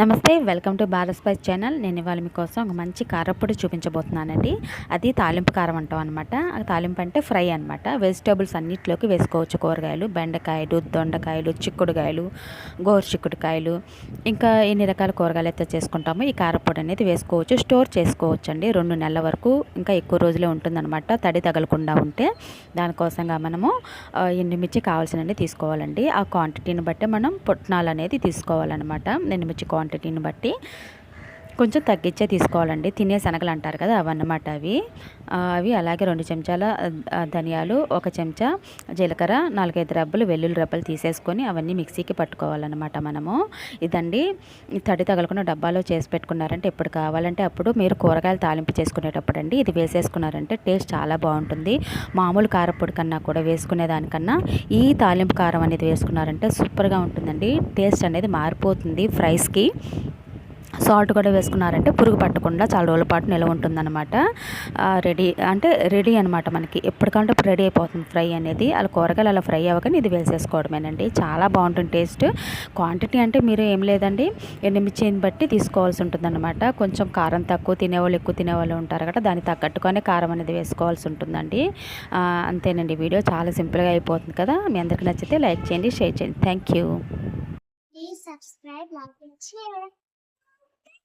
నమస్తే welcome to Bharat spice channel. నేను ఇవాళ మీకోసం ఒక మంచి కారప్పొడి చూపించబోతున్నానండి. అది తాలింపు కారం అంటాం అనమాట తాలింపు అంటే ఫ్రై అనమాట వెజిటేబుల్స్ అన్నిటిలోకి వేసుకోవచ్చు. కూరగాయలు బెండకాయలు దొండకాయలు చిక్కుడుకాయలు గోరు చిక్కుడుకాయలు. ఇంకా ఎన్ని రకాల కూరగాయలు అయితే చేసుకుంటామో ఈ కారప్పొడి అనేది వేసుకోవచ్చు. స్టోర్ చేసుకోవచ్చు అండి రెండు నెలల వరకు ఇంకా ఎక్కువ రోజులే ఉంటుందన్నమాట. తడి తగలకుండా ఉంటే దానికోసంగా మనము ఎండుమిర్చి కావాల్సినవి తీసుకోవాలండి. ఆ క్వాంటిటీని బట్టి మనం పుట్నాలు అనేది తీసుకోవాలన్నమాట. ఎండుమిర్చి క్వాంటిటీని బట్టి కొంచెం తగ్గించే తీసుకోవాలండి. తినే శనగలు అంటారు కదా అవన్నమాట అవి. అవి అలాగే రెండు చెంచాల ధనియాలు ఒక చెంచా జీలకర్ర నాలుగైదు రబ్బలు వెల్లుల్లి రబ్బలు తీసేసుకొని అవన్నీ మిక్సీకి పట్టుకోవాలన్నమాట మనము. ఇదండి తడి తగలకుండా డబ్బాలో చేసి పెట్టుకున్నారంటే ఎప్పుడు కావాలంటే అప్పుడు మీరు కూరగాయలు తాలింపు చేసుకునేటప్పుడు అండి ఇది వేసేసుకున్నారంటే టేస్ట్ చాలా బాగుంటుంది. మామూలు కారపొడి కన్నా కూడా వేసుకునే దానికన్నా ఈ తాలింపు కారం అనేది వేసుకున్నారంటే సూపర్గా ఉంటుందండి. టేస్ట్ అనేది మారిపోతుంది ఫ్రైస్కి. సాల్ట్ కూడా వేసుకున్నారంటే పురుగు పట్టకుండా చాలా రోజుల పాటు నిల్వ ఉంటుందన్నమాట. రెడీ అంటే రెడీ అనమాట మనకి. ఎప్పటికంటే అప్పుడు రెడీ అయిపోతుంది ఫ్రై అనేది. అలా కూరగాయలు అలా ఫ్రై అవ్వకని ఇది వేసేసుకోవడమేనండి. చాలా బాగుంటుంది టేస్ట్. క్వాంటిటీ అంటే మీరు ఏం లేదండి. ఎండుమిర్చిని బట్టి తీసుకోవాల్సి ఉంటుందన్నమాట. కొంచెం కారం తక్కువ తినేవాళ్ళు ఎక్కువ తినేవాళ్ళు ఉంటారు కదా దాన్ని తగ్గట్టుగానే కారం అనేది వేసుకోవాల్సి ఉంటుందండి. అంతేనండి. వీడియో చాలా సింపుల్గా అయిపోతుంది కదా. మీ అందరికి నచ్చితే లైక్ చేయండి షేర్ చేయండి. Thank you. Please subscribe, like, and share.